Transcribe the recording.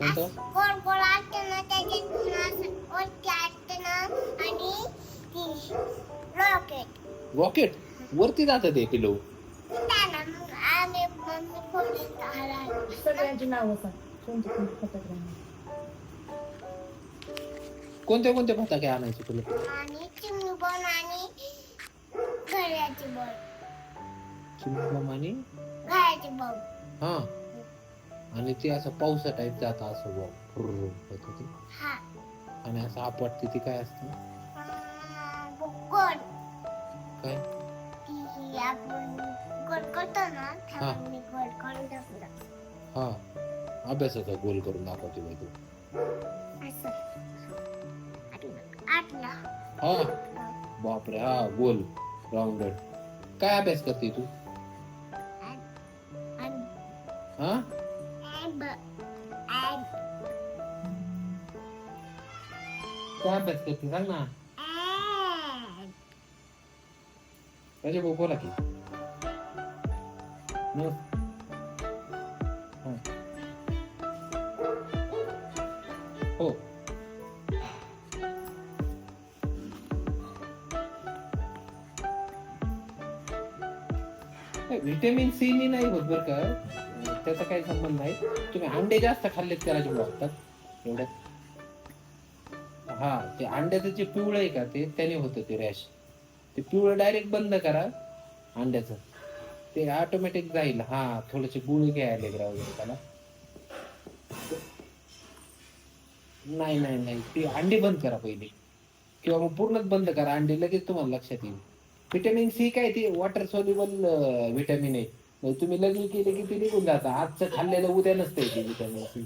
कोणतं? गोल गोल असतं ना वरती असतं ना आणि ती रॉकेट रॉकेट वरती जातं ते पिलो त्याला मग आम्ही मम्मी फोडून काढायला. सगळ्यांची नावं सांग. कोणते कोणते फटाके आणले? कोणते कोणते फटाके आणायचे तुला? आणि चिमणी बॉल आणि घड्याची बॉल. चिमकम आणि? घड्याची बॉल. हा. आणि ते असं पावसा टाईप जात असं बघ फुर्र होतं ते. हा. आणि असं आपटते ती काय असतं? अं, गोल काय? ती आपण गोल करतो ना त्याला मी गोल करून टाकलं हा. अभ्यासाचा गोल करून दाखवते बाई तू. असं. हा. बापरे हा गोल. राऊंडेड. काय अभ्यास करते तू? आणि हा? काय अभ्यास करते सांग ना ॲब भाऊ बोला की न. हा. हो व्हिटॅमिन सी नी नाही होत बरं का त्याचा काही संबंध नाही तुम्ही अंडे जास्त खाल्लेत करायचे राजे वाटतात एवढ्यात हा ते अंड्याचं जे पिवळं आहे का ते त्याने होतं ते रॅश ते पिवळं डायरेक्ट बंद करा अंड्याचं. ते ऑटोमॅटिक जाईल. हा थोडेसे गुळ घ्यायला वगैरे त्याला नाही नाही नाही ते अंडे बंद करा पहिले. किंवा मग पूर्णच बंद करा अंडे लगेच तुम्हाला लक्षात येईल. व्हिटॅमिन सी काय ते? वॉटर सॉल्युबल व्हिटॅमिन आहे. म्हणजे तुम्ही लग्न केले की ते निघून जातं. आजचं खाल्लेलं उद्या नसतं ते व्हिटॅमिन सी